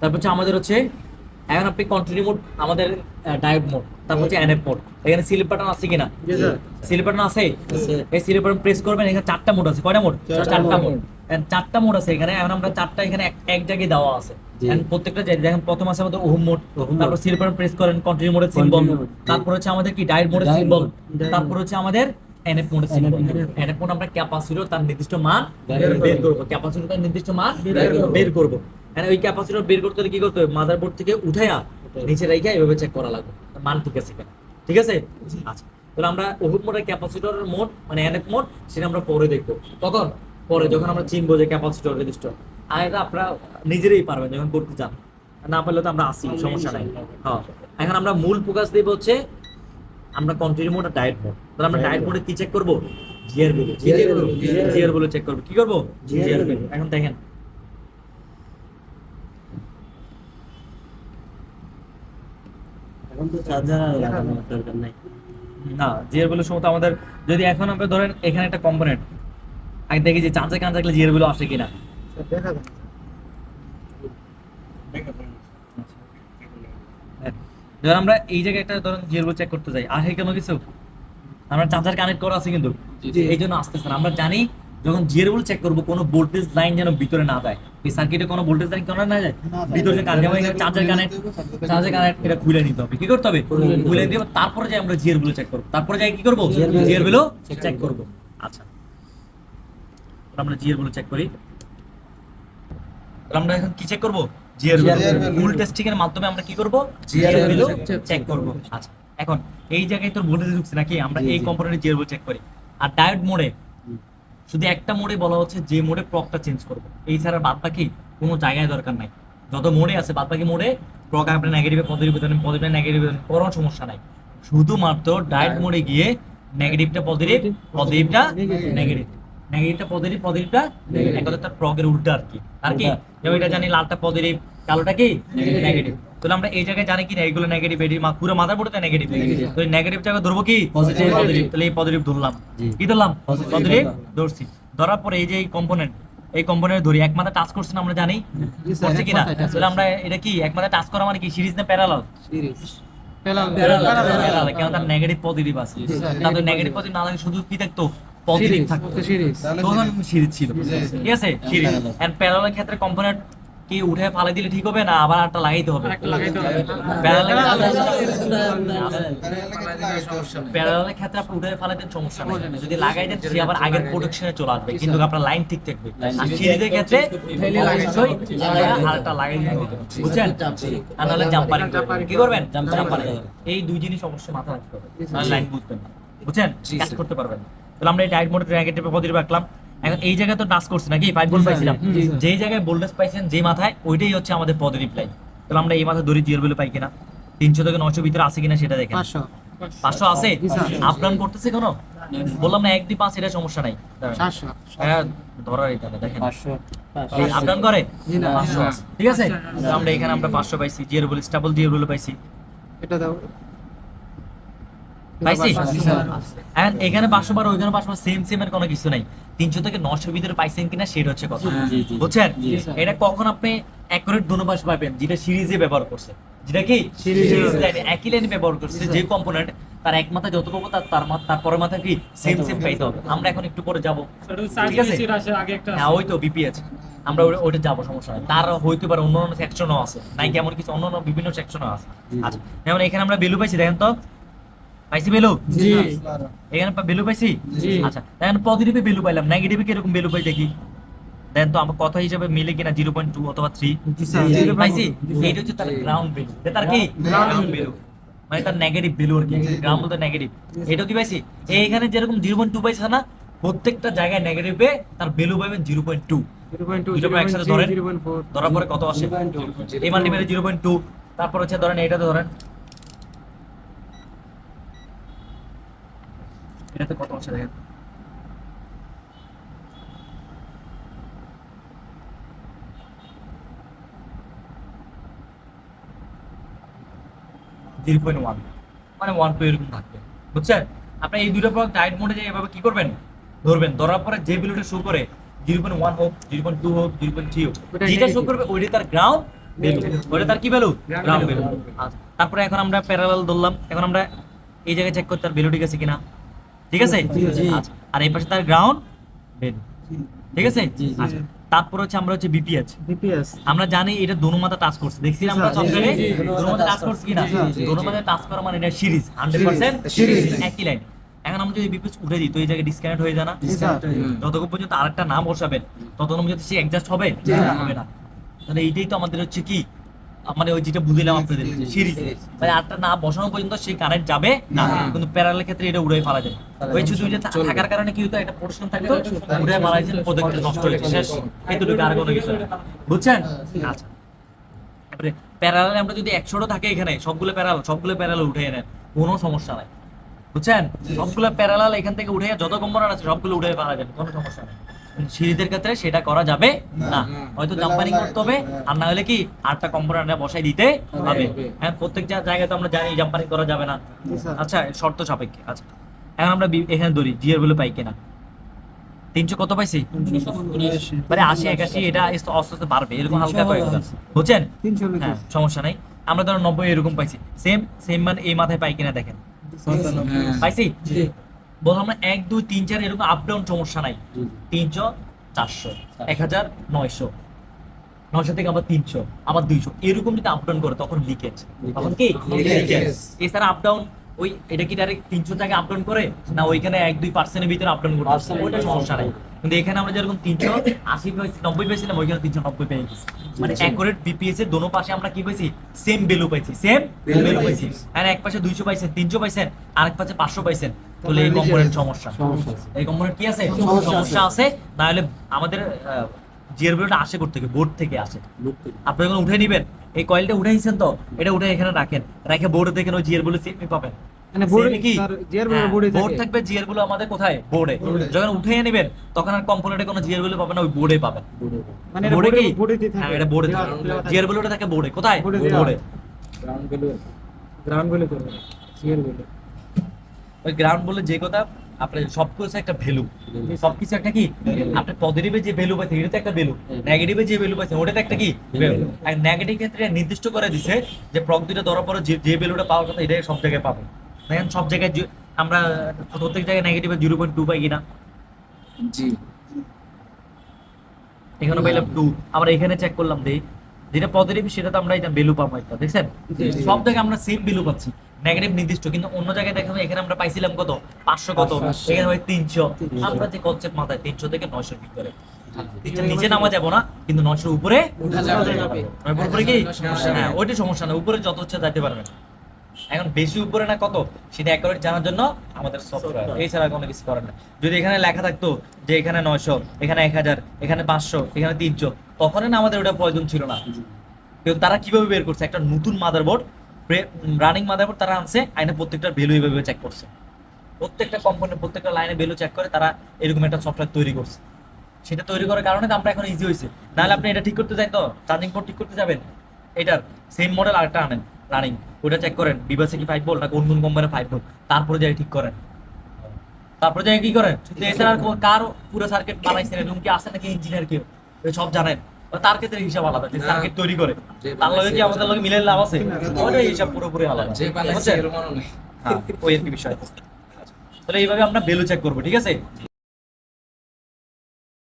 তারপর হচ্ছে আমাদের হচ্ছে এখন আপনি কন্টিনিউ মোড আমাদের ডায়োড মোড তারপর হচ্ছে এনএফ মোড। এখানে সিলিপ বাটন আছে কিনা? সিলিপ বাটন আছে? এই সিলিপ বাটন প্রেস করবেন এখানে চারটা মোড আছে। কয়টা মোড? চারটা মোড চারটা মোড আছে এখানে। এখন আমরা চারটা এখানে এক- জায়গায় দেওয়া আছে। প্রত্যেকটা দেখেন প্রথম আছে আমাদের ওহম মোড। তারপর সিলিপ বাটন প্রেস করেন কন্টিনিউ মোডের সিম্বল তারপর হচ্ছে আমাদের কি? ডায়োড মোডের সিম্বল তারপর হচ্ছে আমাদের এনএফ মোডের সিম্বল এনএফ মোড আমরা ক্যাপাসিটর তার নির্দিষ্ট মান বের বের করব। ক্যাপাসিটর তার নির্দিষ্ট মান বের করব। মানে ওই ক্যাপাসিটর বের করতে হলে কি করতে হবে? মাদারবোর্ড থেকে উঠাইয়া নিচে রেখে এভাবে চেক করা লাগবে। মান ঠিক আছে কিনা? ঠিক আছে? আচ্ছা। তাহলে আমরা ওহুড মোডের ক্যাপাসিটরের মোড মানে এনএফ মোড সেটা আমরা পরে দেখব। কখন পরে যখন আমরা চিনবো যে ক্যাপাসিটর রেজিস্টার আর এটা আপনারা নিজেরাই পারবেন যখন করতে চান। না পারলে তো আমরা আসি সমস্যা নাই। হ্যাঁ। এখন আমরা মূল ফোকাস দেব হচ্ছে আমরা কন্টিনিউ মোড আর ডায়েট মোড তাহলে আমরা ডায়েট মোডে কি চেক করব? জিআর বিল জিআর বিল চেক করব। কি করব? জিআর বিল এখন দেখেন এখন তো চার্জার আর লাগানোর দরকার নাই। না বিলের সময় তো আমাদের যদি এখন আমরা ধরেন এখানে একটা কম্পোনেন্ট আগে দেখি যে কান থাকলে বিল আসে কিনা। হ্যাঁ। ধর আমরা এই জায়গায় একটা ধরেন বিল চেক করতে যাই। আসে কেন কিছু? আমরা চার্জার কানেক্ট করা আছে কিন্তু। এই জন্য আসতেছে না। আমরা জানি যখন জিআর বিল চেক করব কোনো ভোল্টেজ লাইন যেন ভিতরে না যায়। এই সার্কিটে কোনো ভোল্টেজ লাইন কেন না যায়? ভিতরে চার্জার কানেক্ট চার্জার কানেক্ট এটা খুলে নিতে হবে। কি করতে হবে? খুলে দিয়ে তারপরে যাই আমরা জিআর বিল চেক করব। তারপরে যাই কি করব? জিআর বিল চেক করব। আচ্ছা। আমরা জিআর বিল চেক করি। আমরা এখন কি চেক করব? bill। ফুল টেস্টিং এর মাধ্যমে আমরা কি করব? জিআর বিল চেক করব। আচ্ছা। এখন এই জায়গায় তোর ভোল্টেজ ঢুকছে নাকি? আমরা এই। কম্পোনেন্টে জিআর বিল চেক করি। আর ডায়োড মোডে শুধু একটা মোডে বলা হচ্ছে যে মোডে প্রকটা চেঞ্জ করব। এই ছাড়া বাদ বাকি কোনো জায়গায় দরকার নাই। যত মোডে আছে বাদ বাকি মোডে প্রক আপনি নেগেটিভে পজিটিভ দেন পজিটিভ নেগেটিভ দেন কোনো সমস্যা নাই। শুধুমাত্র ডায়েট মোডে গিয়ে নেগেটিভটা পজিটিভ পজিটিভটা নেগেটিভ নেগেটিভটা পজিটিভ পজিটিভটা এক কথা তার প্রগের উল্টা আর কি। আর কি? এটা জানি লালটা পজিটিভ কালোটা কি? নেগেটিভ তাহলে আমরা এই জায়গায় জানি কি না এগুলো নেগেটিভ এটি মা- পুরো মাথার বোর্ডে নেগেটিভ। তো নেগেটিভ জায়গা ধরবো কি। পজিটিভ তাহলে এই পজিটিভ ধরলাম। কি ধরলাম? পজিটিভ ধরছি। ধরার পরে এই যে এই কম্পোনেন্ট এই কম্পোনেন্ট ধরি। এক মাথা টাচ করছে না আমরা জানি। করছে কিনা? তাহলে আমরা এটা কি? এক মাথা টাচ করা মানে কি? সিরিজ না প্যারালাল প্যারালাল কেন তার নেগেটিভ পজিটিভ আছে? তাহলে নেগেটিভ পজিটিভ না লাগে শুধু কি থাকতো? পজিটিভ থাকতো। তখন সিরিজ ছিল। ঠিক আছে? সিরিজ এন্ড প্যারালাল ক্ষেত্রে কম্পোনেন্ট কি উঠে ফালাই দিলে ঠিক হবে না? আবার একটা লাগাইতে হবে। প্যারালালের ক্ষেত্রে আপনি উঠে ফেলে দেন সমস্যা নেই। যদি লাগাই দেন সে আবার আগের প্রোডাকশনে চলে আসবে। কিন্তু আপনার লাইন ঠিক থাকবে। আর সিরিজের ক্ষেত্রে আরেকটা লাগাই দিতে হবে। বুঝছেন? আর নাহলে জাম্পারিং কি করবেন? জাম্পারিং এই দুই জিনিস অবশ্যই মাথায় রাখতে হবে। লাইন বুঝবেন বুঝছেন? কাজ করতে পারবেন তাহলে আমরা এই ডাইট মোডে নেগেটিভ পজিটিভ রাখলাম। এখন এই জায়গায় তো টাচ করছে নাকি? ফাইভ ভোল্ট পাইছিলাম। যেই জায়গায় ভোল্টেজ পাইছেন যে মাথায় ওইটাই হচ্ছে আমাদের পজিটিভ লাইন তাহলে আমরা এই মাথায় ধরে জিরো বলে পাই কিনা? তিনশো থেকে নশো ভিতরে আছে কিনা সেটা দেখেন। পাঁচশো। আছে? আপ ডাউন করতেছে কোনো বললাম না এক দুই পাঁচ এটা সমস্যা নাই। হ্যাঁ ধরার এটা দেখেন। পাঁচশো আপ ডাউন করে? পাঁচশো ঠিক আছে? আমরা এখানে আমরা পাঁচশো পাইছি জিরো বলে স্টেবল জিরো বলে পাইছি। এটা দাও। পাইছি জি স্যার। And এখানে পাঁচশো বার ওইখানে পাঁচশো বার সেম সেম এর কোনো কিছু নাই। তিনশো থেকে নশো ভিতরে পাইছেন কিনা সেটা হচ্ছে কথা। জি। বুঝছেন? এটা কখন আপনি অ্যাকুরেট দুনো পাশ পাবেন? যেটা সিরিজে ব্যবহার করছে। যেটা কি? সিরিজ লাইনে একই লাইনে ব্যবহার করছে যে কম্পোনেন্ট তার এক মাথা যত পাবো তার তার মাথা তার পরের মাথা কি? সেম সেম পাইতে হবে। আমরা এখন একটু পরে যাব। ঠিক আছে? হ্যাঁ ওই তো বিপি আছে। আমরা ওইটা যাব সমস্যা নাই। তার হইতে পারে অন্য অন্য সেকশনও আছে। নাই কেমন কিছু অন্য অন্য বিভিন্ন সেকশনও আছে। আচ্ছা যেমন এখানে আমরা বেলু পাইছি দেখেন তো। পাইছি বেলু? জি। এখানে বেলু পাইছি? জি। আচ্ছা দেখেন পজিটিভে বেলু পাইলাম নেগেটিভে কীরকম বেলু পাই দেখি? দেন তো আমার কথা হিসাবে মিলে কিনা জিরো পয়েন্ট টু অথবা থ্রি পাইছি? এইটা হচ্ছে তার গ্রাউন্ড বেলু তার কি? গ্রাউন্ড বেলু মানে তার নেগেটিভ বেলু আর কি। গ্রাউন্ড বলতে নেগেটিভ এটা কি পাইছি? এইখানে যেরকম জিরো পয়েন্ট টু পাইছে না প্রত্যেকটা জায়গায় নেগেটিভে তার বেলু পাবেন জিরো পয়েন্ট টু একসাথে ধরেন। ধরার পরে কত আসে? এই মান জিরো পয়েন্ট টু তারপর হচ্ছে ধরেন এইটাতে ধরেন দেখেন জিরো পয়েন্ট ওয়ান মানে ওয়ান টু এরকম থাকবে। বুঝছেন? আপনি এই দুটো প্রোডাক্ট ডায়েট মোডে যে এভাবে কি করবেন? ধরবেন ধরার পরে যে ভ্যালুটা শো করে জিরো পয়েন্ট ওয়ান হোক জিরো পয়েন্ট টু হোক জিরো পয়েন্ট থ্রি হোক যেটা শো করবে ওইটা তার গ্রাউন্ড ভ্যালু ওটা তার কি ভ্যালু গ্রাউন্ড ভ্যালু আচ্ছা তারপরে এখন আমরা প্যারালাল ধরলাম। এখন আমরা এই জায়গায় চেক করতে তার ভ্যালু ঠিক আছে কিনা? ঠিক আছে? আচ্ছা আর এই পাশে তার গ্রাউন্ড ঠিক আছে? আচ্ছা তারপর হচ্ছে আমরা হচ্ছে বিপিএইচ বিপিএস আমরা জানি এটা দোনো মাথা টাচ করছে। দেখছি আমরা সব জায়গায় দোনো মাথা টাচ করছে কিনা? দোনো মাথা টাচ করা মানে এটা সিরিজ 100% একই লাইন এখন আমরা যদি বিপিএস উঠে দিই তো এই জায়গায় ডিসকানেক্ট হয়ে যায় না? যতক্ষণ পর্যন্ত আরেকটা নাম বসাবেন। ততক্ষণ পর্যন্ত সে অ্যাডজাস্ট হবে? হবে না। তাহলে এইটাই তো আমাদের হচ্ছে কি? মানে ওই যেটা বুঝলাম আপনাদের সিরিজ মানে আরেকটা না বসানো পর্যন্ত সেই কারেন্ট যাবে না। কিন্তু প্যারালের ক্ষেত্রে এটা উড়াই ফেলা যায়। ওই শুধু এটা থাকার কারণে কি হতো একটা পোর্শন থাকতো উড়ে ফেলা যায় প্রজেক্ট নষ্ট হয়ে গেছে শেষ। এতটুকু আর কোনো কিছু বুঝছেন? আচ্ছা। এবারে প্যারালাল আমরা যদি একশোটা থাকে এখানে সবগুলো প্যারাল সবগুলো প্যারাল উঠে এনে কোনো সমস্যা নাই। বুঝছেন? সবগুলো প্যারালাল এখান থেকে উঠে যত কম্পোনেন্ট আছে সবগুলো উঠে পারা যাবে কোনো সমস্যা নেই। কিন্তু সিরিজের ক্ষেত্রে সেটা করা যাবে না। হয়তো জাম্পারিং করতে হবে আর না হলে কি আটটা কম্পোনেন্ট বসাই দিতে হবে। হ্যাঁ প্রত্যেক জায়গায় তো আমরা জানি জাম্পারিং করা যাবে না। আচ্ছা শর্ত সাপেক্ষে। আচ্ছা। এখন আমরা এখানে ধরি জিয়ার বলে পাই কিনা? তিনশো কত পাইছি? মানে আশি একাশি এটা আস্তে আস্তে বাড়বে। এরকম হালকা বুঝছেন? হ্যাঁ সমস্যা নাই। আমরা ধরো নব্বই এরকম পাইছি। সেম সেম মান এই মাথায় পাই কিনা দেখেন। পাইছি? বললাম আমরা এক দুই তিন চার এরকম আপ ডাউন সমস্যা নাই। তিনশো চারশো এক হাজার নয়শো। নয়শো থেকে আবার তিনশো আবার দুইশো। এরকম যদি আপ ডাউন করে তখন লিকেজ তখন কি? এছাড়া আপ ডাউন ওই এটা কি ডাইরেক্ট তিনশো থেকে আপ ডাউন করে? না ওইখানে এক দুই পার্সেন্টের ভিতরে আপ ডাউন করে ওইটা সমস্যা নাই। কিন্তু এখানে আমরা যেরকম তিনশো আশি পেয়েছি নব্বই পেয়েছিলাম ওইখানে তিনশো নব্বই পেয়ে গেছি। মানে অ্যাকুরেট বিপিএস এর দোনো পাশে আমরা কি পাইছি? সেম ভ্যালু পাইছি। সেম ভ্যালু পাইছি। আর এক পাশে দুইশো পাইছেন তিনশো পাইছেন আরেক পাশে পাঁচশো পাইছেন। তাহলে এই কম্পোনেন্ট সমস্যা। এই কম্পোনেন্ট কি আছে? সমস্যা আছে। না হলে আমাদের জিয়ার ভ্যালুটা আসে করতে থেকে বোর্ড থেকে। আসে আপনি যখন উঠে নিবেন। এই কয়েলটা উঠে নিছেন তো? এটা উঠে এখানে রাখেন। রেখে বোর্ডে দেখেন ওই জিয়ার বলে সেমই পাবেন। মানে board- Same কি? স্যার, gear গুলো board এ বোর্ড থাকবে জিয়ারগুলো আমাদের কোথায়? বোর্ডে যখন উঠে নেবেন তখন আর কম্পোনেন্টে কোনো জিয়ারগুলো পাবেন না ওই বোর্ডে পাবেন। মানে এটা বোর্ডে কি? থাকে। হ্যাঁ এটা বোর্ডে থাকে। বোর্ডে কোথায়। বোর্ডে গ্রাউন্ড ভ্যালু গ্রাউন্ড ভ্যালু করবে সিএল ভ্যালু ওই গ্রাউন্ড বলে যে কথা আপনার সবকিছু একটা ভ্যালু সবকিছু একটা কি? আপনি পজিটিভে যে ভ্যালু পাইছেন এটা তো একটা ভ্যালু নেগেটিভে যে ভ্যালু পাইছেন ওটা তো একটা কি? ভ্যালু আর নেগেটিভ ক্ষেত্রে নির্দিষ্ট করে দিছে যে প্রক দুইটা ধরার পরে যে যে ভ্যালুটা পাওয়ার কথা এটাই সব জায়গায় পাবে। দেখেন সব জায়গায় আমরা প্রত্যেক জায়গায় নেগেটিভে জিরো পয়েন্ট টু পাই কিনা? জি। এখানে পাইলাম টু আমরা এখানে চেক করলাম দেই। যেটা পজিটিভ সেটা তো আমরা এটা ভ্যালু পাবো একটা দেখছেন? সব জায়গায় আমরা সেম ভ্যালু পাচ্ছি। নেগেটিভ নির্দিষ্ট কিন্তু অন্য জায়গায় দেখেন এখানে আমরা পাইছিলাম কত? পাঁচশো কত? এখানে হয় তিনশো। আমরা যে কনসেপ্ট মাথায় তিনশো থেকে নয়শোর ভিতরে নিচে নামা যাব না কিন্তু নয়শোর উপরে উপরে কি? হ্যাঁ ওইটা সমস্যা না। উপরে যত হচ্ছে যাইতে পারবেন। এখন বেশি উপরে না কত? সেটা অ্যাকুরেট জানার জন্য আমাদের সফটওয়্যার এছাড়া কোনো কিছু করার না যদি এখানে লেখা থাকতো যে এখানে নয়শো এখানে এক হাজার এখানে পাঁচশো এখানে তিনশো তখন না আমাদের ওটা প্রয়োজন ছিল না। কিন্তু তারা কীভাবে বের করছে? একটা নতুন মাদারবোর্ড রানিং মাদারবোর্ড তারা আনছে, আইনে প্রত্যেকটা ভ্যালু এইভাবে চেক করছে। প্রত্যেকটা কোম্পানির প্রত্যেকটা লাইনে ভ্যালু চেক করে তারা এরকম একটা সফটওয়্যার তৈরি করছে। সেটা তৈরি করার কারণে আমরা এখন ইজি হয়েছে। নাহলে আপনি এটা ঠিক করতে চাই তো চার্জিং পোর্ট ঠিক করতে যাবেন। এটার সেম মডেল আরেকটা আনেন রানিং ওটা চেক করেন বিভাসে কি ফাইভ ভোল্ট না কোন কোন কোম্পানির ফাইভ ভোল্ট তারপরে যাই ঠিক করেন। তারপরে যাই কি করেন? এছাড়া কার পুরো সার্কিট বানাইছেন, এরকম কি আছে নাকি ইঞ্জিনিয়ার কেউ? সব জানেন। তার ক্ষেত্রে হিসাব আলাদা যে সার্কিট তৈরি করে। তার লগে কি আমাদের লগে মিলে লাভ আছে? ওটা হিসাব পুরোপুরি আলাদা। যে বানাইছে এর মনে নেই। হ্যাঁ ওই আর কি বিষয়। তাহলে এইভাবে আমরা ভ্যালু চেক করব ঠিক আছে?